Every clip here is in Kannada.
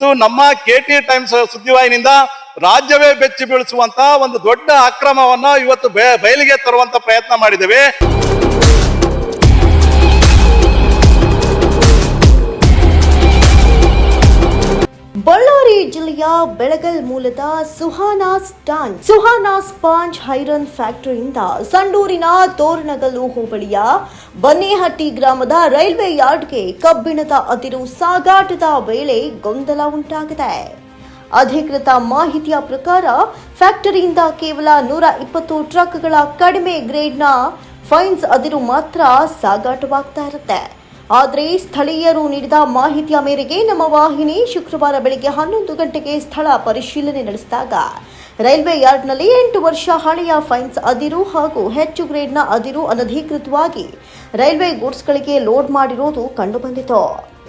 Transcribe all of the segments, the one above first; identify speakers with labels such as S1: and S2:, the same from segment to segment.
S1: ನಮ್ಮ ಕೆ ಟಿ ಟೈಮ್ಸ್ ಸುದ್ದಿವಾಹಿನಿಂದ ರಾಜ್ಯವೇ ಬೆಚ್ಚಿ ಬೀಳಿಸುವಂತ ಒಂದು ದೊಡ್ಡ ಅಕ್ರಮವನ್ನ ಇವತ್ತು ಬಯಲಿಗೆ ತರುವಂತ ಪ್ರಯತ್ನ ಮಾಡಿದ್ದೇವೆ.
S2: ಬಳ್ಳಾರಿ ಜಿಲ್ಲೆಯ ಬೆಳಗಲ್ ಮೂಲದ ಸುಹಾನಾ ಸ್ಟಾನ್ ಸುಹಾನಾ ಸ್ಪಾಂಜ್ ಹೈರನ್ ಫ್ಯಾಕ್ಟರಿಯಿಂದ ಸಂಡೂರಿನ ತೋರಣಗಲ್ಲು ಹೋಬಳಿಯ ಬನ್ನೇಹಟ್ಟಿ ಗ್ರಾಮದ ರೈಲ್ವೆ ಯಾರ್ಡ್ಗೆ ಕಬ್ಬಿಣದ ಅದಿರು ಸಾಗಾಟದ ವೇಳೆ ಗೊಂದಲ ಉಂಟಾಗಿದೆ. ಅಧಿಕೃತ ಮಾಹಿತಿಯ ಪ್ರಕಾರ, ಫ್ಯಾಕ್ಟರಿಯಿಂದ ಕೇವಲ ನೂರ ಇಪ್ಪತ್ತು ಟ್ರಕ್ಗಳ ಕಡಿಮೆ ಗ್ರೇಡ್ನ ಫೈನ್ಸ್ ಅದಿರು ಮಾತ್ರ ಸಾಗಾಟವಾಗ್ತಾ ಇರುತ್ತೆ. ಆದರೆ ಸ್ಥಳೀಯರು ನೀಡಿದ ಮಾಹಿತಿಯ ಮೇರೆಗೆ ನಮ್ಮ ವಾಹಿನಿ ಶುಕ್ರವಾರ ಬೆಳಗ್ಗೆ ಹನ್ನೊಂದು ಗಂಟೆಗೆ ಸ್ಥಳ ಪರಿಶೀಲನೆ ನಡೆಸಿದಾಗ ರೈಲ್ವೆ ಯಾರ್ಡ್ನಲ್ಲಿ ಎಂಟು ವರ್ಷ ಹಳೆಯ ಫೈನ್ಸ್ ಅದಿರು ಹಾಗೂ ಹೆಚ್ಚು ಗ್ರೇಡ್ನ ಅದಿರು ಅನಧಿಕೃತವಾಗಿ ರೈಲ್ವೆ ಗೂಡ್ಸ್ಗಳಿಗೆ ಲೋಡ್ ಮಾಡಿರುವುದು ಕಂಡುಬಂದಿತು.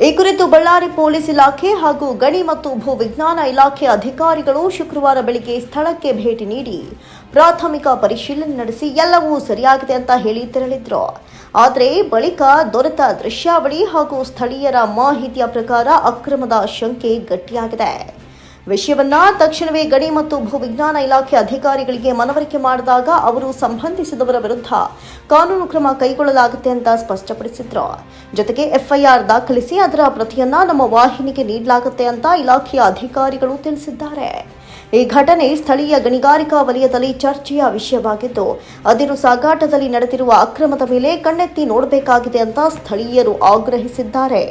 S2: ಈ ಕುರಿತು ಬಳ್ಳಾರಿ ಪೊಲೀಸ್ ಇಲಾಖೆ ಹಾಗೂ ಗಣಿ ಮತ್ತು ಭೂ ವಿಜ್ಞಾನ ಇಲಾಖೆ ಅಧಿಕಾರಿಗಳು ಶುಕ್ರವಾರ ಬೆಳಗ್ಗೆ ಸ್ಥಳಕ್ಕೆ ಭೇಟಿ ನೀಡಿ ಪ್ರಾಥಮಿಕ ಪರಿಶೀಲನೆ ನಡೆಸಿ ಎಲ್ಲವೂ ಸರಿಯಾಗಿದೆ ಅಂತ ಹೇಳಿ ತೆರಳಿದ್ರು. ಆದರೆ ಬಳಿಕ ದೊರೆತ ದೃಶ್ಯಾವಳಿ ಹಾಗೂ ಸ್ಥಳೀಯರ ಮಾಹಿತಿಯ ಪ್ರಕಾರ ಅಕ್ರಮದ ಶಂಕೆ ಗಟ್ಟಿಯಾಗಿದೆ. ವಿಷಯವನ್ನ ತಕ್ಷಣವೇ ಗಣಿ ಮತ್ತು ಭೂವಿಜ್ಞಾನ ಇಲಾಖೆ ಅಧಿಕಾರಿಗಳಿಗೆ ಮನವರಿಕೆ ಮಾಡಿದಾಗ ಅವರು ಸಂಬಂಧಿಸಿದವರ ವಿರುದ್ಧ ಕಾನೂನು ಕ್ರಮ ಕೈಗೊಳ್ಳಲಾಗುತ್ತೆ ಅಂತ ಸ್ಪಷ್ಟಪಡಿಸಿದ್ರು. ಜೊತೆಗೆ ಎಫ್ಐಆರ್ ದಾಖಲಿಸಿ ಅದರ ಪ್ರತಿಯನ್ನ ನಮ್ಮ ವಾಹಿನಿಗೆ ನೀಡಲಾಗುತ್ತೆ ಅಂತ ಇಲಾಖೆಯ ಅಧಿಕಾರಿಗಳು ತಿಳಿಸಿದ್ದಾರೆ. ಈ ಘಟನೆ ಸ್ಥಳೀಯ ಗಣಿಗಾರಿಕಾ ವಲಯದಲ್ಲಿ ಚರ್ಚೆಯ ವಿಷಯವಾಗಿದ್ದು, ಅದಿರು ಸಾಗಾಟದಲ್ಲಿ ನಡೆದಿರುವ ಅಕ್ರಮದ ಮೇಲೆ ಕಣ್ಣೆತ್ತಿ ನೋಡಬೇಕಾಗಿದೆ ಅಂತ ಸ್ಥಳೀಯರು ಆಗ್ರಹಿಸಿದ್ದಾರೆ.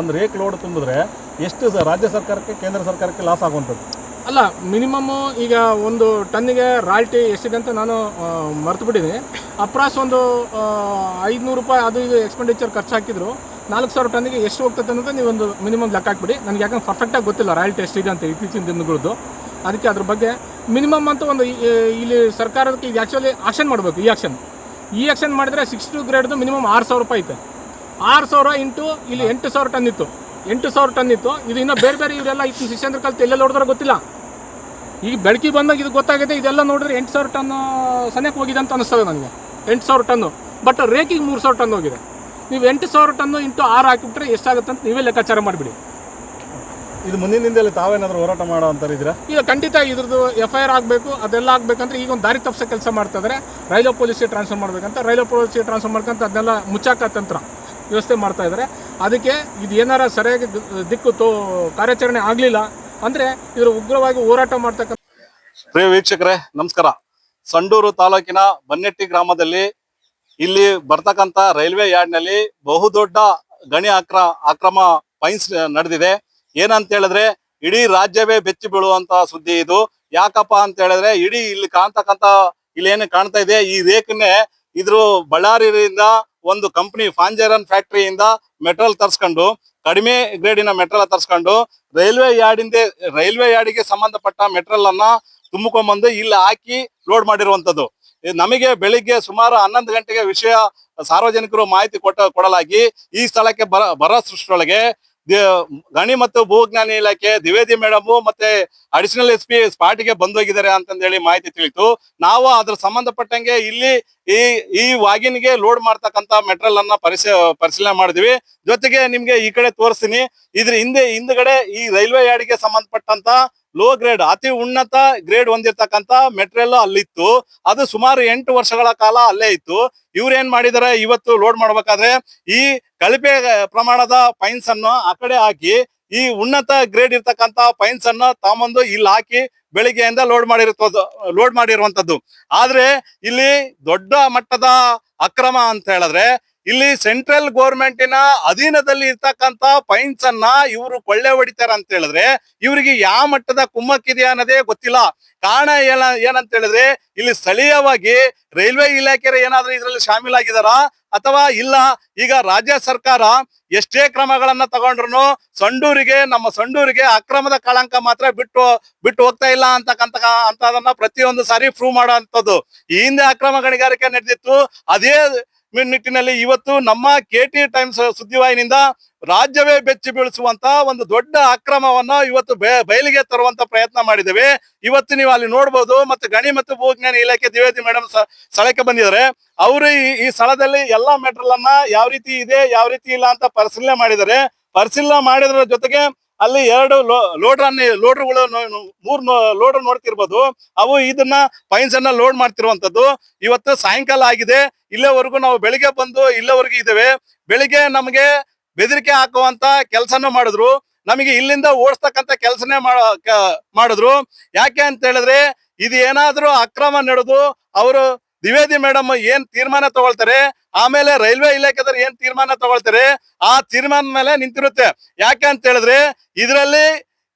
S3: ಒಂದು ರೇಕ್ ಲೋಡ್ ತುಂಬಿದ್ರೆ ಎಷ್ಟು ರಾಜ್ಯ ಸರ್ಕಾರಕ್ಕೆ, ಕೇಂದ್ರ ಸರ್ಕಾರಕ್ಕೆ ಲಾಸ್ ಆಗುವಂಥದ್ದು?
S4: ಅಲ್ಲ ಮಿನಿಮಮ್ಮು ಈಗ ಒಂದು ಟನ್ನಿಗೆ ರಾಯಲ್ಟಿ ಎಷ್ಟಿದೆ ಅಂತ ನಾನು ಮರ್ತು ಬಿಟ್ಟಿದ್ದೀನಿ. ಅಪ್ರಾಸ್ ಒಂದು ಐದುನೂರು ರೂಪಾಯಿ ಅದು ಇದು ಎಕ್ಸ್ಪೆಂಡಿಚರ್ ಖರ್ಚು ಹಾಕಿದ್ರು. ನಾಲ್ಕು ಸಾವಿರ ಟನ್ನಿಗೆ ಎಷ್ಟು ಹೋಗ್ತದೆ ಅನ್ನೋದು ಒಂದು ಮಿನಿಮಮ್ ಲೆಕ್ಕ ಹಾಕ್ಬಿಡಿ. ನನಗೆ ಯಾಕಂದ್ರೆ ಪರ್ಫೆಕ್ಟಾಗಿ ಗೊತ್ತಿಲ್ಲ ರಾಯಲ್ಟಿ ಎಷ್ಟಿದೆ ಅಂತ ಇತ್ತೀಚಿನ ದಿನಗಳದ್ದು. ಅದಕ್ಕೆ ಅದ್ರ ಬಗ್ಗೆ ಮಿನಿಮಮ್ ಅಂತ ಒಂದು ಇಲ್ಲಿ ಸರ್ಕಾರಕ್ಕೆ ಈಗ ಆ್ಯಕ್ಚುಲಿ ಆಕ್ಷನ್ ಮಾಡಬೇಕು, ಈ ಆಕ್ಷನ್ ಈ ಆಕ್ಷನ್ ಮಾಡಿದ್ರೆ ಸಿಕ್ಸ್ ಟು ಗ್ರೇಡ್ದು ಮಿನಿಮಮ್ ಆರು ಸಾವಿರ ರೂಪಾಯಿ ಐತೆ. ಆರು ಸಾವಿರ ಇಂಟು ಇಲ್ಲಿ ಎಂಟು ಸಾವಿರ ಟನ್ ಇತ್ತು. ಎಂಟು ಸಾವಿರ ಟನ್ ಇತ್ತು. ಇದು ಇನ್ನೂ ಬೇರೆ ಬೇರೆ ಇವರೆಲ್ಲ ಇತ್ತು. ಶಿಷ್ಯಂದ್ರ ಕಲ್ತು ಎಲ್ಲೆಲ್ಲ ನೋಡಿದ್ರೆ ಗೊತ್ತಿಲ್ಲ. ಈಗ ಬೆಳಕಿ ಬಂದಾಗ ಇದು ಗೊತ್ತಾಗುತ್ತೆ ಇದೆಲ್ಲ ನೋಡಿದ್ರೆ ಎಂಟು ಸಾವಿರ ಟನ್ ಸನ್ಯಕ್ಕೆ ಹೋಗಿದೆ ಅಂತ ಅನಿಸ್ತದೆ ನನಗೆ. ಎಂಟು ಸಾವಿರ ಟನ್ನು. ಬಟ್ ರೇಕಿಗೆ ಮೂರು ಸಾವಿರ ಟನ್ ಹೋಗಿದೆ. ನೀವು ಎಂಟು ಸಾವಿರ ಟನ್ನು ಇಂಟು ಆರು ಹಾಕಿಬಿಟ್ರೆ ಎಷ್ಟಾಗುತ್ತೆ ಅಂತ ನೀವೇ ಲೆಕ್ಕಾಚಾರ ಮಾಡಿಬಿಡಿ.
S3: ಇದು ಮುಂದಿನಿಂದಲೇ ತಾವೇನಾದರೂ ಹೋರಾಟ ಮಾಡೋ ಅಂತ ಇದ್ದೀರಾ?
S4: ಈಗ ಖಂಡಿತ ಇದ್ರದ್ದು ಎಫ್ ಐ ಆರ್ ಆಗಬೇಕು ಅದೆಲ್ಲ ಆಗಬೇಕಂದ್ರೆ ಈಗ ಒಂದು ದಾರಿ ತಪ್ಪಿಸೋ ಕೆಲಸ ಮಾಡ್ತಾ ಇದ್ದಾರೆ ರೈಲ್ವೆ ಪೊಲೀಸಿಗೆ ಟ್ರಾನ್ಸ್ಫರ್ ಮಾಡಬೇಕಂತ ರೈಲ್ವೆ ಪೊಲೀಸಿಗೆ ಟ್ರಾನ್ಸ್ಫರ್ ಮಾಡ್ಕೊಂತ ಅದನ್ನೆಲ್ಲ ಮುಚ್ಚಾಕ ತಂತ್ರ ವ್ಯವಸ್ಥೆ ಮಾಡ್ತಾ ಇದ್ದಾರೆ ಅದಕ್ಕೆ ಇದು ಏನಾರ ಸರಿಯಾಗಿ ದಿಕ್ಕು ತೋ ಕಾರ್ಯಾಚರಣೆ ಆಗಲಿಲ್ಲ ಅಂದರೆ ಇವರು ಉಗ್ರವಾಗಿ ಹೋರಾಟ ಮಾಡ್ತಕ್ಕಂಥ
S1: ಪ್ರಿಯ ವೀಕ್ಷಕರೇ, ನಮಸ್ಕಾರ. ಸಂಡೂರು ತಾಲೂಕಿನ ಬನ್ನೆಟ್ಟಿ ಗ್ರಾಮದಲ್ಲಿ ಇಲ್ಲಿ ಬರ್ತಕ್ಕಂತ ರೈಲ್ವೆ ಯಾರ್ಡ್ನಲ್ಲಿ ಬಹುದೊಡ್ಡ ಗಣಿ ಅಕ್ರ, ಅಕ್ರಮ ಫೈನ್ಸ್ ನಡೆದಿದೆ. ಏನಂತ ಹೇಳಿದ್ರೆ ಇಡೀ ರಾಜ್ಯವೇ ಬೆಚ್ಚಿ ಬೀಳುವಂತ ಸುದ್ದಿ ಇದು. ಯಾಕಪ್ಪ ಅಂತ ಹೇಳಿದ್ರೆ ಇಡೀ ಇಲ್ಲಿ ಕಾಣ್ತಕ್ಕಂತ ಇಲ್ಲಿ ಏನು ಕಾಣ್ತಾ ಇದೆ, ಈ ರೇಖನೆ ಇದ್ರು ಬಳ್ಳಾರಿಯಿಂದ ಒಂದು ಕಂಪನಿ ಫಾಂಜೇರನ್ ಫ್ಯಾಕ್ಟರಿಯಿಂದ ಮೆಟಲ್ ತರ್ಸ್ಕೊಂಡು, ಕಡಿಮೆ ಗ್ರೇಡಿನ ಮೆಟಲ್ ತರ್ಸ್ಕೊಂಡು, ರೈಲ್ವೆ ಯಾರ್ಡಿಂದ, ರೈಲ್ವೆ ಯಾರ್ಡಿಗೆ ಸಂಬಂಧಪಟ್ಟ ಮೆಟ್ರಲ್ ಅನ್ನ ತುಂಬಿಕೊಂಡ್ಬಂದು ಇಲ್ಲಿ ಹಾಕಿ ಲೋಡ್ ಮಾಡಿರುವಂತದ್ದು ನಮಗೆ ಬೆಳಿಗ್ಗೆ ಸುಮಾರು ಹನ್ನೊಂದು ಗಂಟೆಗೆ ವಿಷಯ ಸಾರ್ವಜನಿಕರು ಮಾಹಿತಿ ಕೊಟ್ಟ, ಕೊಡಲಾಗಿ ಈ ಸ್ಥಳಕ್ಕೆ ಬರ ಬರ ಸೃಷ್ಟಿಯೊಳಗೆ ಗಣಿ ಮತ್ತು ಭೂವಿಜ್ಞಾನ ಇಲಾಖೆ, ದ್ವಿವೇದಿ ಮೇಡಮ್ ಮತ್ತೆ ಅಡಿಷನಲ್ ಎಸ್ ಪಿ ಸ್ಪಾಟಿಗೆ ಬಂದೋಗಿದ್ದಾರೆ ಅಂತಂದೇಳಿ ಮಾಹಿತಿ ತಿಳಿತು. ನಾವು ಅದ್ರ ಸಂಬಂಧಪಟ್ಟಂಗೆ ಇಲ್ಲಿ ಈ ಈ ವಾಗಿನ್ಗೆ ಲೋಡ್ ಮಾಡ್ತಕ್ಕಂತ ಮೆಟ್ರಲ್ ಅನ್ನ ಪರಿಶ ಪರಿಶೀಲನೆ ಮಾಡಿದ್ವಿ. ಜೊತೆಗೆ ನಿಮ್ಗೆ ಈ ಕಡೆ ತೋರಿಸ್ತೀನಿ. ಇದ್ರ ಹಿಂದೆ, ಹಿಂದ್ಗಡೆ ಈ ರೈಲ್ವೆ ಯಾರ್ಡ್ಗೆ ಸಂಬಂಧಪಟ್ಟಂತ ಲೋ ಗ್ರೇಡ್ ಅತಿ ಉನ್ನತ ಗ್ರೇಡ್ ಹೊಂದಿರತಕ್ಕಂತ ಮೆಟೀರಿಯಲ್ ಅಲ್ಲಿತ್ತು. ಅದು ಸುಮಾರು ಎಂಟು ವರ್ಷಗಳ ಕಾಲ ಅಲ್ಲೇ ಇತ್ತು. ಇವ್ರು ಏನ್ ಮಾಡಿದಾರೆ? ಇವತ್ತು ಲೋಡ್ ಮಾಡ್ಬೇಕಾದ್ರೆ ಈ ಕಳಪೆ ಪ್ರಮಾಣದ ಪೈನ್ಸ್ ಅನ್ನು ಆ ಕಡೆ ಹಾಕಿ ಈ ಉನ್ನತ ಗ್ರೇಡ್ ಇರ್ತಕ್ಕಂತ ಪೈನ್ಸ್ ಅನ್ನು ತಗೊಂಬಂದು ಇಲ್ಲಿ ಹಾಕಿ ಬೆಳಿಗ್ಗೆಯಿಂದ ಲೋಡ್ ಮಾಡಿರ್ತದ್ದು ಲೋಡ್ ಮಾಡಿರುವಂತದ್ದು ಆದ್ರೆ ಇಲ್ಲಿ ದೊಡ್ಡ ಮಟ್ಟದ ಅಕ್ರಮ ಅಂತ ಹೇಳಿದ್ರೆ ಇಲ್ಲಿ ಸೆಂಟ್ರಲ್ ಗೋರ್ಮೆಂಟಿನ ಅಧೀನದಲ್ಲಿ ಇರ್ತಕ್ಕಂತ ಫೈನ್ಸ್ ಅನ್ನ ಇವರು ಕೊಳ್ಳೆ ಹೊಡಿತಾರ ಅಂತ ಹೇಳಿದ್ರೆ ಇವರಿಗೆ ಯಾವ ಮಟ್ಟದ ಕುಮ್ಮಕ್ಕಿದೆಯಾ ಅನ್ನೋದೇ ಗೊತ್ತಿಲ್ಲ. ಕಾರಣ ಏನ, ಏನಂತ ಹೇಳಿದ್ರೆ ಇಲ್ಲಿ ಸ್ಥಳೀಯವಾಗಿ ರೈಲ್ವೆ ಇಲಾಖೆ ಏನಾದ್ರೂ ಇದರಲ್ಲಿ ಶಾಮೀಲಾಗಿದಾರಾ ಅಥವಾ ಇಲ್ಲ? ಈಗ ರಾಜ್ಯ ಸರ್ಕಾರ ಎಷ್ಟೇ ಕ್ರಮಗಳನ್ನ ತಗೊಂಡ್ರು ಸಂಡೂರಿಗೆ, ನಮ್ಮ ಸಂಡೂರಿಗೆ ಅಕ್ರಮದ ಕಳಂಕ ಮಾತ್ರ ಬಿಟ್ಟು ಬಿಟ್ಟು ಹೋಗ್ತಾ ಇಲ್ಲ ಅಂತಕ್ಕಂತ ಅಂತದನ್ನ ಪ್ರತಿಯೊಂದು ಸಾರಿ ಪ್ರೂವ್ ಮಾಡೋ ಈ ಹಿಂದೆ ಅಕ್ರಮ ಗಣಿಗಾರಿಕೆ ನಡೆದಿತ್ತು. ಅದೇ ನಿಟ್ಟಿನಲ್ಲಿ ಇವತ್ತು ನಮ್ಮ ಕೆ ಟಿ ಟೈಮ್ಸ್ ಸುದ್ದಿವಾಹಿನಿಂದ ರಾಜ್ಯವೇ ಬೆಚ್ಚಿ ಬೀಳಿಸುವಂತ ಒಂದು ದೊಡ್ಡ ಅಕ್ರಮವನ್ನ ಇವತ್ತು ಬಯಲಿಗೆ ತರುವಂತ ಪ್ರಯತ್ನ ಮಾಡಿದ್ದೇವೆ. ಇವತ್ತು ನೀವು ಅಲ್ಲಿ ನೋಡಬಹುದು ಮತ್ತೆ ಗಣಿ ಮತ್ತು ಭೂಜ್ಞಾನ ಇಲಾಖೆ ದ್ವಿವೇದಿ ಮೇಡಮ್ ಸ್ಥಳಕ್ಕೆ ಬಂದಿದ್ದಾರೆ. ಅವರು ಈ ಸ್ಥಳದಲ್ಲಿ ಎಲ್ಲಾ ಮೆಟ್ರಲ್ ಅನ್ನ ಯಾವ ರೀತಿ ಇದೆ, ಯಾವ ರೀತಿ ಇಲ್ಲ ಅಂತ ಪರಿಶೀಲನೆ ಮಾಡಿದ್ದಾರೆ. ಪರಿಶೀಲನೆ ಮಾಡಿದ್ರ ಜೊತೆಗೆ ಅಲ್ಲಿ ಎರಡು ಲೋಡರ್ ಲೋಡರ್ಗಳು ಮೂರ್ ಲೋಡರ್ ನೋಡ್ತಿರ್ಬೋದು. ಅವು ಇದನ್ನ ಪೈನ್ಸ್ ಅನ್ನ ಲೋಡ್ ಮಾಡ್ತಿರುವಂತದ್ದು ಇವತ್ತು ಸಾಯಂಕಾಲ ಆಗಿದೆ. ಇಲ್ಲೇವರೆಗೂ ನಾವು ಬೆಳಿಗ್ಗೆ ಬಂದು ಇಲ್ಲೇವರೆಗೂ ಇದ್ದೇವೆ. ಬೆಳಿಗ್ಗೆ ನಮಗೆ ಬೆದರಿಕೆ ಹಾಕುವಂತ ಕೆಲಸನ ಮಾಡಿದ್ರು. ನಮಗೆ ಇಲ್ಲಿಂದ ಓಡಿಸ್ತಕ್ಕಂತ ಕೆಲಸನೇ ಮಾಡಿದ್ರು. ಯಾಕೆ ಅಂತ ಹೇಳಿದ್ರೆ ಇದು ಏನಾದ್ರೂ ಅಕ್ರಮ ನಡೆದು ಅವರು ದ್ವಿವೇದಿ ಮೇಡಮ್ ಏನ್ ತೀರ್ಮಾನ ತಗೊಳ್ತಾರೆ? ಆಮೇಲೆ ರೈಲ್ವೆ ಇಲಾಖೆದವ್ರು ಏನ್ ತೀರ್ಮಾನ ತಗೊಳ್ತಾರೆ? ಆ ತೀರ್ಮಾನ ಮೇಲೆ ನಿಂತಿರುತ್ತೆ. ಯಾಕೆ ಅಂತ ಹೇಳಿದ್ರೆ, ಇದರಲ್ಲಿ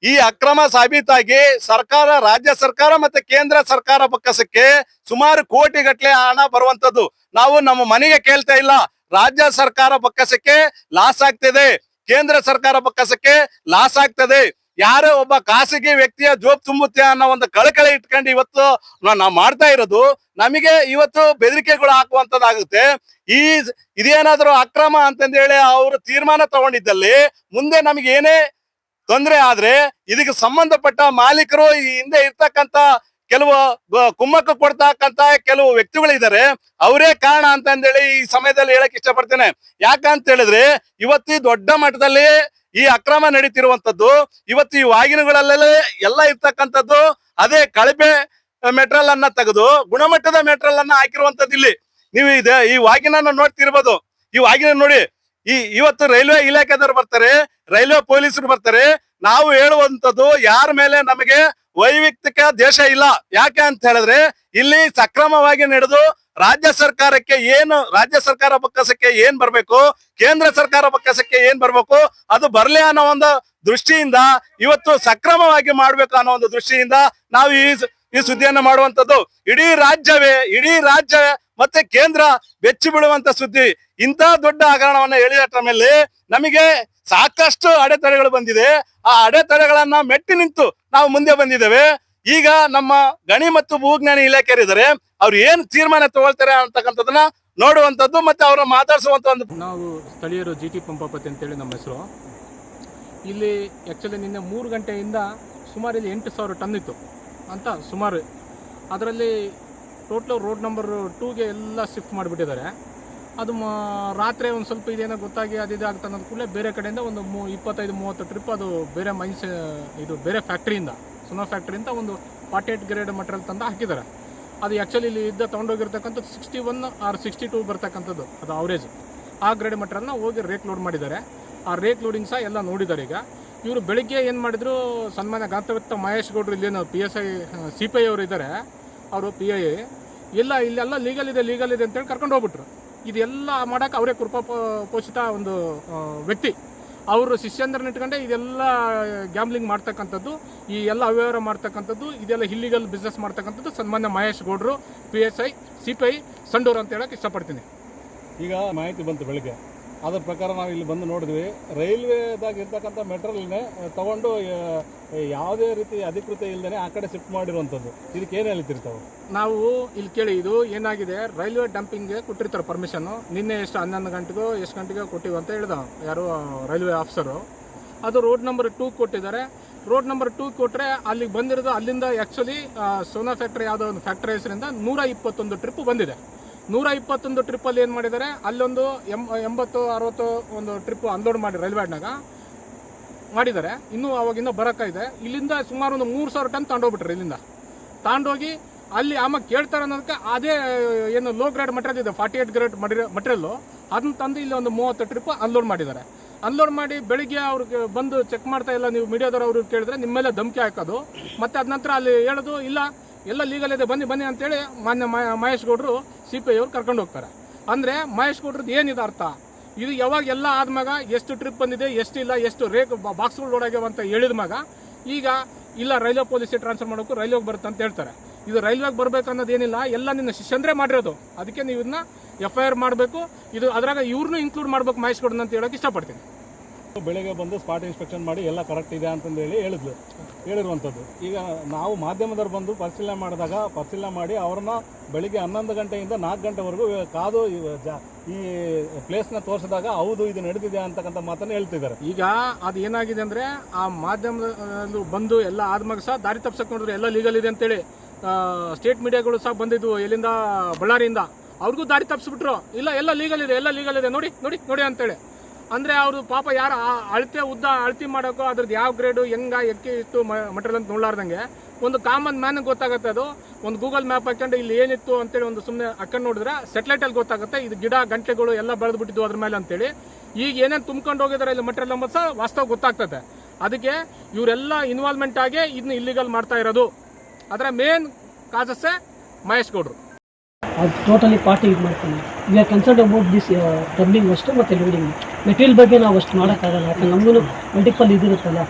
S1: ಈ ಅಕ್ರಮ ಸಾಬೀತಾಗಿ ಸರ್ಕಾರ, ರಾಜ್ಯ ಸರ್ಕಾರ ಮತ್ತೆ ಕೇಂದ್ರ ಸರ್ಕಾರ ಬೊಕ್ಕಸಕ್ಕೆ ಸುಮಾರು ಕೋಟಿ ಗಟ್ಟಲೆ ಹಣ ಬರುವಂತದ್ದು ನಾವು ನಮ್ಮ ಮನೆಗೆ ಕೇಳ್ತಾ ಇಲ್ಲ. ರಾಜ್ಯ ಸರ್ಕಾರ ಬಕ್ಕಸಕ್ಕೆ ಲಾಸ್ ಆಗ್ತಿದೆ. ಕೇಂದ್ರ ಸರ್ಕಾರ ಬಕ್ಕಸಕ್ಕೆ ಲಾಸ್ ಆಗ್ತದೆ. ಯಾರೋ ಒಬ್ಬ ಖಾಸಗಿ ವ್ಯಕ್ತಿಯ ಜೋಬ್ ತುಂಬುತ್ತೆ ಅನ್ನೋ ಒಂದು ಕಳಕಳಿ ಇಟ್ಕೊಂಡು ಇವತ್ತು ನಾವು ಮಾಡ್ತಾ ಇರೋದು. ನಮಗೆ ಇವತ್ತು ಬೆದರಿಕೆಗಳು ಹಾಕುವಂತದ್ದಾಗುತ್ತೆ. ಈ ಇದೇನಾದ್ರೂ ಅಕ್ರಮ ಅಂತಂದೇಳಿ ಅವರು ತೀರ್ಮಾನ ತಗೊಂಡಿದ್ದಲ್ಲಿ ಮುಂದೆ ನಮ್ಗೆ ಏನೇ ತೊಂದರೆ ಆದ್ರೆ ಇದಕ್ಕೆ ಸಂಬಂಧಪಟ್ಟ ಮಾಲೀಕರು ಈ ಹಿಂದೆ ಇರ್ತಕ್ಕಂತ ಕೆಲವು ಕುಮ್ಮಕ್ಕ ಕುಮ್ಮಕ್ಕು ಕೊಡ್ತಕ್ಕಂತ ಕೆಲವು ವ್ಯಕ್ತಿಗಳಿದ್ದಾರೆ. ಅವರೇ ಕಾರಣ ಅಂತ ಅಂತಂದೇಳಿ ಈ ಸಮಯದಲ್ಲಿ ಹೇಳಕ್ ಇಷ್ಟಪಡ್ತೇನೆ. ಯಾಕಂತ ಹೇಳಿದ್ರೆ ಇವತ್ತು ದೊಡ್ಡ ಮಟ್ಟದಲ್ಲಿ ಈ ಅಕ್ರಮ ನಡೀತಿರುವಂತದ್ದು ಇವತ್ತು ಈ ವಾಹಿನಿಗಳಲ್ಲೇ ಎಲ್ಲ ಇರ್ತಕ್ಕಂಥದ್ದು, ಅದೇ ಕಳಪೆ ಮೆಟ್ರಲ್ ಅನ್ನ ತೆಗೆದು, ಗುಣಮಟ್ಟದ ಮೆಟ್ರಲ್ ಅನ್ನ ಹಾಕಿರುವಂತದ್ದು ಇಲ್ಲಿ. ನೀವು ಇದೆ, ಈ ವಾಗಿನ ನೋಡ್ತಿರ್ಬೋದು. ಈ ವಾಗಿನ ನೋಡಿ, ಈ ಇವತ್ತು ರೈಲ್ವೆ ಇಲಾಖೆದವ್ರು ಬರ್ತಾರೆ, ರೈಲ್ವೆ ಪೊಲೀಸರು ಬರ್ತಾರೆ ನಾವು ಹೇಳುವಂತದ್ದು ಯಾರ ಮೇಲೆ ನಮಗೆ ವೈಯಕ್ತಿಕ ದೇಶ ಇಲ್ಲ. ಯಾಕೆ ಅಂತ ಹೇಳಿದ್ರೆ ಇಲ್ಲಿ ಸಕ್ರಮವಾಗಿ ನಡೆದು ರಾಜ್ಯ ಸರ್ಕಾರಕ್ಕೆ ಏನು, ರಾಜ್ಯ ಸರ್ಕಾರ ಬಕ್ಕಸಕ್ಕೆ ಏನ್ ಬರ್ಬೇಕು, ಕೇಂದ್ರ ಸರ್ಕಾರ ಬಕ್ಕಸಕ್ಕೆ ಏನ್ ಬರ್ಬೇಕು, ಅದು ಬರ್ಲಿ ಅನ್ನೋ ಒಂದು ದೃಷ್ಟಿಯಿಂದ ಇವತ್ತು ಸಕ್ರಮವಾಗಿ ಮಾಡ್ಬೇಕು ಅನ್ನೋ ಒಂದು ದೃಷ್ಟಿಯಿಂದ ನಾವು ಈ ಈ ಸುದ್ದಿಯನ್ನ ಮಾಡುವಂತದ್ದು ಇಡೀ ರಾಜ್ಯವೇ, ಇಡೀ ರಾಜ್ಯ ಮತ್ತೆ ಕೇಂದ್ರ ಬೆಚ್ಚಿ ಬಿಡುವಂತ ಸುದ್ದಿ. ಇಂಥ ದೊಡ್ಡ ಹಗರಣವನ್ನ ಹೇಳಿದಟ್ರ ಮೇಲೆ ನಮಗೆ ಸಾಕಷ್ಟು ಅಡೆತಡೆಗಳು ಬಂದಿದೆ. ಆ ಅಡೆತಡೆಗಳನ್ನ ಮೆಟ್ಟಿ ನಿಂತು ನಾವು ಮುಂದೆ ಬಂದಿದ್ದೇವೆ. ಈಗ ನಮ್ಮ ಗಣಿ ಮತ್ತು ಭೂಜ್ಞಾನ ಇಲಾಖೆಯರಿದ್ದಾರೆ. ಅವ್ರು ಏನ್ ತೀರ್ಮಾನ ತಗೊಳ್ತಾರೆ ಅಂತಕ್ಕಂಥದನ್ನ ನೋಡುವಂಥದ್ದು ಮತ್ತೆ ಅವರ ಮಾತಾಡಿಸುವಂತ ಒಂದು
S4: ನಾವು ಸ್ಥಳೀಯರು ಜಿ ಟಿ ಪಂಪಾಪತಿ ಅಂತೇಳಿ ನಮ್ಮ ಹೆಸರು. ಇಲ್ಲಿ ಆ್ಯಕ್ಚುಲಿ ನಿನ್ನೆ ಮೂರು ಗಂಟೆಯಿಂದ ಸುಮಾರು ಇಲ್ಲಿ ಎಂಟು ಸಾವಿರ ಟನ್ ಇತ್ತು. ಅಂತ ಸುಮಾರು. ಅದರಲ್ಲಿ ಟೋಟಲ್ ರೋಡ್ ನಂಬರ್ ಟೂಗೆ ಎಲ್ಲ ಶಿಫ್ಟ್ ಮಾಡಿಬಿಟ್ಟಿದ್ದಾರೆ. ಅದು ರಾತ್ರಿ ಒಂದು ಸ್ವಲ್ಪ ಇದೇನೋ ಗೊತ್ತಾಗಿ ಅದು ಇದಾಗ್ತಾ ಅನ್ನೋದು ಕೂಡಲೇ ಬೇರೆ ಕಡೆಯಿಂದ ಒಂದು ಮೂ, ಇಪ್ಪತ್ತೈದು, ಮೂವತ್ತು ಟ್ರಿಪ್ ಅದು ಬೇರೆ ಮೈನ್ಸ್, ಇದು ಬೇರೆ ಫ್ಯಾಕ್ಟ್ರಿಯಿಂದ ಸುನೋ ಫ್ಯಾಕ್ಟ್ರಿಯಿಂದ ಒಂದು ಫಾರ್ಟಿ ಏಟ್ ಗ್ರೇಡ್ ಮಟೀರಿಯಲ್ ತಂದು ಹಾಕಿದ್ದಾರೆ. ಅದು ಆ್ಯಕ್ಚುಲಿ ಇಲ್ಲಿ ಇದ್ದ ತೊಗೊಂಡೋಗಿರ್ತಕ್ಕಂಥದ್ದು sixty one or sixty two ಬರ್ತಕ್ಕಂಥದ್ದು, ಅದು ಅವರೇಜ್ ಆ ಗ್ರೇಡ್ ಮಟೀರಿಯಲ್ನ ಹೋಗಿ ರೇಕ್ ಲೋಡ್ ಮಾಡಿದ್ದಾರೆ. ಆ ರೇಕ್ ಲೋಡಿಂಗ್ ಸಹ ಎಲ್ಲ ನೋಡಿದ್ದಾರೆ ಈಗ. ಇವರು ಬೆಳಿಗ್ಗೆ ಏನು ಮಾಡಿದ್ರು, ಸನ್ಮಾನ್ಯ ಗಾಂತವತ್ತ ಮಹೇಶ್ ಗೌಡ್ರು ಇಲ್ಲೇನು P S I C P I ಅವರು ಇದ್ದಾರೆ. ಅವರು ಪಿ ಐ ಇಲ್ಲ ಇಲ್ಲೆಲ್ಲ ಲೀಗಲ್ ಇದೆ ಲೀಗಲ್ ಇದೆ ಅಂತೇಳಿ ಕರ್ಕೊಂಡು ಹೋಗ್ಬಿಟ್ರು. ಇದೆಲ್ಲ ಮಾಡೋಕೆ ಅವರೇ ಕೃಪಾ ಪೋಷಿತ ಒಂದು ವ್ಯಕ್ತಿ. ಅವರು ಶಿಷ್ಯಂದ್ರನ್ನ ಇಟ್ಕೊಂಡೆ ಇದೆಲ್ಲ ಗ್ಯಾಮ್ಲಿಂಗ್ ಮಾಡ್ತಕ್ಕಂಥದ್ದು, ಈ ಎಲ್ಲ ಅವ್ಯವಹಾರ ಮಾಡ್ತಕ್ಕಂಥದ್ದು, ಇದೆಲ್ಲ ಇಲ್ಲಿಗಲ್ ಬಿಸ್ನೆಸ್ ಮಾಡ್ತಕ್ಕಂಥದ್ದು ಸನ್ಮಾನ್ಯ ಮಹೇಶ್ ಗೌಡ್ರು P S I C P I Sandur ಅಂತ ಹೇಳಕ್ಕೆ ಇಷ್ಟಪಡ್ತೀನಿ.
S3: ಈಗ ಮಾಹಿತಿ ಬಂತು ಬೆಳಿಗ್ಗೆ. ಅದ್ರ ಪ್ರಕಾರ ನಾವು ಇಲ್ಲಿ ಬಂದು ನೋಡಿದ್ವಿ. ರೈಲ್ವೆದಾಗ ಇರ್ತಕ್ಕಂಥ ಮೆಟ್ರಲ್ನೇ ತಗೊಂಡು ಯಾವುದೇ ರೀತಿ ಅಧಿಕೃತ ಇಲ್ಲದೇ ಆ ಕಡೆ ಶಿಫ್ಟ್ ಮಾಡಿರುವಂಥದ್ದು. ಇದಕ್ಕೆ ಏನು ಹೇಳ್ತಿರ್ತಾವೆ?
S4: ನಾವು ಇಲ್ಲಿ ಕೇಳಿ, ಇದು ಏನಾಗಿದೆ? ರೈಲ್ವೆ ಡಂಪಿಂಗ್ಗೆ ಕೊಟ್ಟಿರ್ತಾರೆ ಪರ್ಮಿಷನ್ನು. ನಿನ್ನೆ ಎಷ್ಟು ಹನ್ನೊಂದು ಗಂಟೆಗೋ, ಎಷ್ಟು ಗಂಟೆಗೋ ಕೊಟ್ಟಿವಿ ಅಂತ ಹೇಳ್ದ ಯಾರು ರೈಲ್ವೆ ಆಫೀಸರು. ಅದು ರೋಡ್ ನಂಬರ್ ಟೂ ಕೊಟ್ಟಿದ್ದಾರೆ. ರೋಡ್ ನಂಬರ್ ಟೂ ಕೊಟ್ಟರೆ ಅಲ್ಲಿಗೆ ಬಂದಿರೋದು ಅಲ್ಲಿಂದ ಆ್ಯಕ್ಚುಲಿ ಸೋನಾ ಫ್ಯಾಕ್ಟ್ರಿ ಯಾವುದೋ ಒಂದು ಫ್ಯಾಕ್ಟ್ರಿ ಹೆಸರಿಂದ ನೂರ ಇಪ್ಪತ್ತೊಂದು ಟ್ರಿಪ್ ಬಂದಿದೆ. ನೂರ ಇಪ್ಪತ್ತೊಂದು ಟ್ರಿಪ್ಪಲ್ಲಿ ಏನು ಮಾಡಿದ್ದಾರೆ? ಅಲ್ಲೊಂದು ಎಂ, ಎಂಬತ್ತು, ಅರವತ್ತು ಒಂದು ಟ್ರಿಪ್ ಅನ್ಲೋಡ್ ಮಾಡಿ ರೈಲ್ವೆಡ್ನಾಗ ಮಾಡಿದ್ದಾರೆ. ಇನ್ನೂ ಅವಾಗಿಂದ ಬರೋಕ್ಕಾಗಿದೆ ಇಲ್ಲಿಂದ ಸುಮಾರು ಒಂದು ಮೂರು ಸಾವಿರ ಟನ್ ತಗೊಂಡೋಗ್ಬಿಟ್ರೆ ಇಲ್ಲಿಂದ. ತಗೊಂಡೋಗಿ ಅಲ್ಲಿ ಆಮ ಕೇಳ್ತಾರೆ ಅನ್ನೋದಕ್ಕೆ ಅದೇ, ಏನು ಲೋ ಗ್ರೇಡ್ ಮಟೀರಿಯಲ್ ಇದೆ ಫಾರ್ಟಿ ಏಟ್ ಗ್ರೇಡ್ ಮಟೀರಿಯಲ್ಲು ಅದನ್ನ ತಂದು ಇಲ್ಲಿ ಒಂದು ಮೂವತ್ತು ಟ್ರಿಪ್ ಅನ್ಲೋಡ್ ಮಾಡಿದ್ದಾರೆ. ಅನ್ಲೋಡ್ ಮಾಡಿ ಬೆಳಿಗ್ಗೆ ಅವ್ರಿಗೆ ಬಂದು ಚೆಕ್ ಮಾಡ್ತಾ ಇಲ್ಲ, ನೀವು ಮೀಡಿಯಾದವ್ರು ಅವ್ರಿಗೆ ಕೇಳಿದ್ರೆ ನಿಮ್ಮ ಮೇಲೆ ಧಮಕಿ ಹಾಕೋದು. ಮತ್ತೆ ಅದ ನಂತರ ಅಲ್ಲಿ ಹೇಳೋದು, ಇಲ್ಲ ಎಲ್ಲ ಲೀಗಲ್ ಇದೆ. ಬನ್ನಿ ಬನ್ನಿ ಅಂತೇಳಿ ಮಾನ್ಯ ಮಹೇಶ್ ಗೌಡರು ಸಿ ಪಿ ಐ ಕರ್ಕೊಂಡು ಹೋಗ್ತಾರೆ. ಅಂದರೆ ಮಹೇಶ್ ಗೌಡ್ರದ್ದು ಏನಿದೆ ಅರ್ಥ? ಇದು ಯಾವಾಗ ಎಲ್ಲ ಆದ್ಮಾಗ ಎಷ್ಟು ಟ್ರಿಪ್ ಬಂದಿದೆ, ಎಷ್ಟು ಇಲ್ಲ, ಎಷ್ಟು ರೇಕ್ ಬಾಕ್ಸ್ಗಳು ಲೋಡ್ ಅಂತ ಹೇಳಿದ ಮ್ಯಾಗ ಈಗ ಇಲ್ಲ ರೈಲ್ವೆ ಪೊಲೀಸಿಗೆ ಟ್ರಾನ್ಸ್ಫರ್ ಮಾಡೋಕ್ಕೂ ರೈಲ್ವೆಗೆ ಬರುತ್ತೆ ಅಂತ ಹೇಳ್ತಾರೆ. ಇದು ರೈಲ್ವೆಗೆ ಬರಬೇಕು ಅನ್ನೋದೇನಿಲ್ಲ ಎಲ್ಲ ನಿನ್ನ ಶಿಷ್ಯಂದ್ರೆ ಮಾಡಿರೋದು. ಅದಕ್ಕೆ ನೀವು ಇದನ್ನ ಎಫ್ ಐ ಆರ್ ಮಾಡಬೇಕು. ಇದು ಅದ್ರಾಗ ಇವ್ರನ್ನೂ ಇನ್ಕ್ಲೂಡ್ ಮಾಡಬೇಕು ಮಹೇಶ್ ಗೌಡನ ಅಂತ ಹೇಳೋಕೆ ಇಷ್ಟಪಡ್ತೀನಿ.
S3: ಬೆಳಿಗ್ಗೆ ಬಂದು ಸ್ಪಾಟ್ ಇನ್ಸ್ಪೆಕ್ಷನ್ ಮಾಡಿ ಎಲ್ಲ ಕರೆಕ್ಟ್ ಇದೆ ಅಂತಂದು ಹೇಳಿ ಹೇಳಿದ್ಲು. ಹೇಳಿರುವಂಥದ್ದು. ಈಗ ನಾವು ಮಾಧ್ಯಮದವ್ರು ಬಂದು ಪರಿಶೀಲನೆ ಮಾಡಿದಾಗ ಪರಿಶೀಲನೆ ಮಾಡಿ ಅವ್ರನ್ನ ಬೆಳಿಗ್ಗೆ ಹನ್ನೊಂದು ಗಂಟೆಯಿಂದ ನಾಲ್ಕು ಗಂಟೆವರೆಗೂ ಕಾದು ಈ ಪ್ಲೇಸ್ನ ತೋರಿಸಿದಾಗ ಹೌದು ಇದು ನಡೆದಿದೆ ಅಂತಕ್ಕಂಥ ಮಾತನ್ನು ಹೇಳ್ತಿದ್ದಾರೆ.
S4: ಈಗ ಅದು ಏನಾಗಿದೆ ಅಂದ್ರೆ ಆ ಮಾಧ್ಯಮದಲ್ಲೂ ಬಂದು ಎಲ್ಲ ಆದ್ಮಾಗ ಸಹ ದಾರಿ ತಪ್ಸಕ್ಕೆ ಎಲ್ಲ ಲೀಗಲ್ ಇದೆ ಅಂತೇಳಿ ಸ್ಟೇಟ್ ಮೀಡಿಯಾಗಳು ಸಹ ಬಂದಿದ್ವು ಎಲ್ಲಿಂದ ಬಳ್ಳಾರಿಯಿಂದ. ಅವ್ರಿಗೂ ದಾರಿ ತಪ್ಪಿಸ್ಬಿಟ್ರು. ಇಲ್ಲ, ಎಲ್ಲ ಲೀಗಲ್ ಇದೆ, ಎಲ್ಲ ಲೀಗಲ್ ಇದೆ. ನೋಡಿ ನೋಡಿ ನೋಡಿ ಅಂತೇಳಿ. ಅಂದ್ರೆ ಅವರು ಪಾಪ ಯಾರು ಅಳತೆ ಉದ್ದ ಅಳತಿ ಮಾಡೋಕ್ಕೋ ಅದ್ರದ್ದು ಯಾವ ಗ್ರೇಡು ಹೆಂಗ ಎಕ್ಕೆ ಇತ್ತು ಮಟೀರಿಯಲ್ ಅಂತ ನೋಡ್ಲಾರ್ದಂಗೆ ಒಂದು ಕಾಮನ್ ಮ್ಯಾನ್ ಗೊತ್ತಾಗುತ್ತೆ ಅದು. ಒಂದು ಗೂಗಲ್ ಮ್ಯಾಪ್ ಹಾಕೊಂಡು ಇಲ್ಲಿ ಏನಿತ್ತು ಅಂತೇಳಿ ಒಂದು ಸುಮ್ಮನೆ ಹಾಕೊಂಡು ನೋಡಿದ್ರೆ ಸೆಟ್ಲೈಟಲ್ಲಿ ಗೊತ್ತಾಗುತ್ತೆ. ಇದು ಗಿಡ, ಗಂಟೆಗಳು ಎಲ್ಲ ಬೆಳೆದು ಬಿಟ್ಟಿದ್ದು ಅದ್ರ ಮೇಲೆ ಅಂತೇಳಿ. ಈಗ ಏನೇನು ತುಂಬ್ಕೊಂಡು ಹೋಗಿದಾರೆ ಇಲ್ಲಿ ಮಟೀರಿಯಲ್ ಎಂಬುದು ಸಹ ವಾಸ್ತವ ಗೊತ್ತಾಗ್ತದೆ. ಅದಕ್ಕೆ ಇವರೆಲ್ಲ ಇನ್ವಾಲ್ವ್ಮೆಂಟ್ ಆಗಿ ಇದನ್ನ ಇಲ್ಲಿಗಲ್ ಮಾಡ್ತಾ ಇರೋದು. ಅದರ ಮೇನ್ ಕಾಸಸ್ಸೇ ಮಹೇಶ್ ಗೌಡ್ರು.
S5: ಅದು ಟೋಟಲಿ ಪಾರ್ಟಿ ಇದು ಮಾಡ್ತೀನಿ. We are concern about this turning ಅಷ್ಟು ಮತ್ತು ಲೋಡಿಂಗ್ ಮೆಟೀರಿಯಲ್ ಬಗ್ಗೆ ನಾವು ಅಷ್ಟು ಮಾಡೋಕ್ಕಾಗಲ್ಲ. ಯಾಕಂದ್ರೆ ನಮಗೂ ಮಲ್ಟಿಪಲ್ ಇದಿರುತ್ತಲ್ಲ.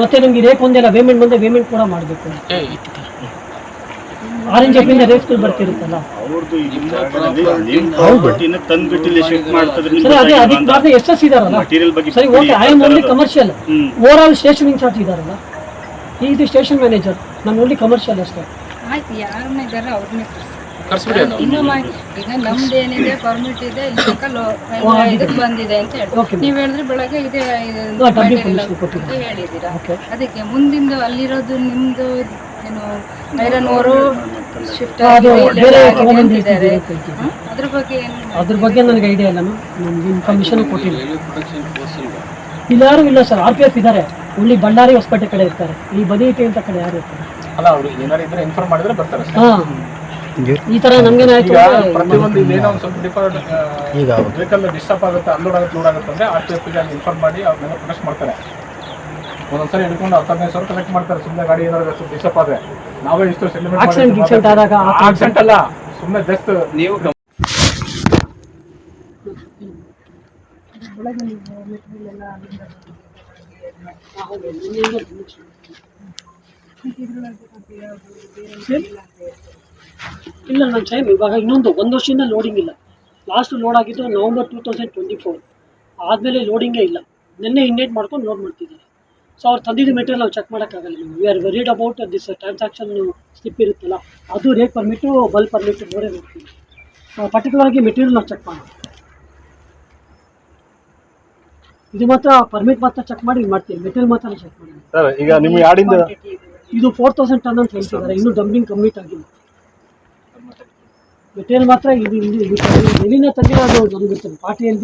S5: ಮತ್ತೆ ನಮಗೆ ರೇಪ್ ಒಂದೆಲ್ಲ ಪೇಮೆಂಟ್ ಬಂದರೆ ಪೇಮೆಂಟ್ ಕೂಡ ಮಾಡಬೇಕು. ಆರೆಂಜ್ ಅಪ್ಪಿಂದ ರೇಟ್ಗಳು ಬರ್ತಿರುತ್ತಲ್ಲ. ಸರಿ ಅದೇ ಅದಕ್ಕೆ ಕಾರಣ ಎಸ್ ಎಸ್ ಇದಾರಲ್ಲ.
S6: ಮಟೀರಿಯಲ್ ಬಗ್ಗೆ
S5: ಸರಿ okay I am only commercial. Over all station incharge ಇದಾರಲ್ಲ. ಈ ಇದು ಸ್ಟೇಷನ್ ಮ್ಯಾನೇಜರ್ ನಾನು ಓನ್ಲಿ ಕಮರ್ಷಿಯಲ್ ಅಷ್ಟೇ.
S7: ಆಯ್ತು ಯಾರನ್ನ ಇದ್ದಾರೆ ಅವ್ರನ್ನೇ ಇನ್ನು ಈಗ ನಮ್ದು ಏನಿದೆ ಪರ್ಮಿಟ್ ಇದೆ ಇದಕ್ಕೆ ಬಂದಿದೆ ಅಂತ ಹೇಳಿ. ನೀವು ಹೇಳಿದ್ರೆ ಬೆಳಗ್ಗೆ ಇದೆ material ಅಂತ ಹೇಳಿದ್ದೀರಾ? ಅದಕ್ಕೆ ಮುಂದಿಂದು ಅಲ್ಲಿರೋದು ನಿಮ್ದು ಏನು ಐರನ್ ಓರು ಶಿಫ್ಟ್ ಅಂತಿದ್ದಾರೆ ಹ್ಮ್? ಅದ್ರ ಬಗ್ಗೆ ಏನು
S5: ಅದ್ರ ಬಗ್ಗೆ ನನಗೆ ಐಡಿಯಾ ಇಲ್ಲ ಮ್ಯಾಮ್ ನಮ್ಗೆ ಇನ್ಫಾರ್ಮೇಶನ್ ಕೊಟ್ಟಿಲ್ಲ. ಇಲ್ಲಿ ಯಾರು ಇಲ್ಲ ಸರ್ ಆರ್ ಪಿ ಎಫ್ ಇದ್ದಾರೆ ಒಳ್ಳೆ ಬಳ್ಳಾರಿ ಹೊಸಪೇಟೆ ಕಡೆ ಇರ್ತಾರೆ. ಈ ಬದಿಯಟಿ ಅಂತ ಕಡೆ ಯಾರು ಇರ್ತಾರೆ?
S4: ಅಲ್ಲ ಅವರು ಏನಾರು ಇದ್ರೆ ಇನ್ಫಾರ್ಮ್ ಮಾಡಿದ್ರೆ ಬರ್ತಾರೆ ಸರ್
S5: ಹಾ. ಈ ತರ ನಮ್ಗೇನೆ ಆಯ್ತು
S4: ಈಗ ಪ್ರತಿಯೊಂದು ಇಲ್ಲಿ ಏನೋ ಒಂದು ಸ್ವಲ್ಪ ಈಗ ವೆಹಿಕಲ್ ಡಿಸ್ಟರ್ಬ್ ಆಗುತ್ತೆ ಅನ್ಲೋಡ್ ಆಗುತ್ತೆ ಲೋಡ್ ಆಗುತ್ತೆ ಅಂದ್ರೆ ಆರ್ ಅಲ್ಲಿ ಇನ್ಫಾರ್ಮ್ ಮಾಡಿ ಅವ್ರನ್ನೆಲ್ಲ ಪ್ರೊಟೆಸ್ಟ್ ಮಾಡ್ತಾರೆ. ಒಂದೊಂದ್ಸರಿ ಹಿಡ್ಕೊಂಡು ಹತ್ತನೇ ಸಾವಿರ ಕಲೆಕ್ಟ್ ಮಾಡ್ತಾರೆ ಸುಮ್ಮನೆ ಗಾಡಿ ಏನಾದ್ರು ಸ್ವಲ್ಪ ಡಿಸ್ಟರ್ಬ್ ಆದ್ರೆ. ನಾವೇ ಇಷ್ಟು
S5: ಸೆಲೆಬ್ರೇಟ್ ಆದಾಗ
S4: ಆಕ್ಸಿಡೆಂಟ್ ಅಲ್ಲ ಸುಮ್ಮನೆ ಜಸ್ಟ್ ನೀವು
S5: ಇಲ್ಲ ನನ್ನ ಟೈಮ್ ಇವಾಗ ಇನ್ನೊಂದು ಒಂದು ವರ್ಷದಿಂದ ಲೋಡಿಂಗ್ ಇಲ್ಲ. ಲಾಸ್ಟ್ ಲೋಡ್ ಆಗಿದ್ದು November two thousand twenty four ಆದಮೇಲೆ ಲೋಡಿಂಗೇ ಇಲ್ಲ. ನಿನ್ನೆ ಇಂಡೇಟ್ ಮಾಡ್ಕೊಂಡು ಲೋಡ್ ಮಾಡ್ತಿದ್ದಾರೆ ಸೊ ಅವ್ರು ತಂದಿದ್ದ ಮೆಟೀರಿಯಲ್ ನಾವು ಚೆಕ್ ಮಾಡೋಕ್ಕಾಗಲ್ಲ we are worried about this transaction slip ಇರುತ್ತಲ್ಲ ಅದು ರೇಟ್ ಪರ್ಮಿಟು ಬಲ್ ಪರ್ಮಿಟ್ ನೋಡೇ ನೋಡ್ತೀವಿ ಪರ್ಟಿಕ್ಯುಲರ್ ಆಗಿ ಮೆಟೀರಿಯಲ್ ನಾವು ಚೆಕ್ ಮಾಡಿ ಇದು ಮಾತ್ರ ಪರ್ಮಿಟ್ ಮಾತ್ರ ಚೆಕ್ ಮಾಡಿ ಮಾಡ್ತೀನಿ. ಮಾಡ್ತೀವಿ ಮೆಟೀರಿಯಲ್ ಮಾತ್ರ ಚೆಕ್ ಮಾಡಿ
S1: ಸರ್ ಈಗ ನಿಮ್ಮ ಯಾಡಿಂದ
S5: ಇದು ಫೋರ್ ತೌಸಂಡ್ ಟನ್ ಅಂತ ಹೇಳ್ತಿದ್ದಾರೆ. ಇನ್ನು ಡಂಪಿಂಗ್ ಕಂಪ್ಲೀಟ್ ಆಗಿಲ್ಲ. ಮೆಟೀರಿಯಲ್ ಮಾತ್ರ ಇದು ಇಲ್ಲಿ ಇದು ಎಲ್ಲಿಂದ ತಂದಿರೋ ಅದು ನಮ್ಗೆ ಎಲ್ಲಿ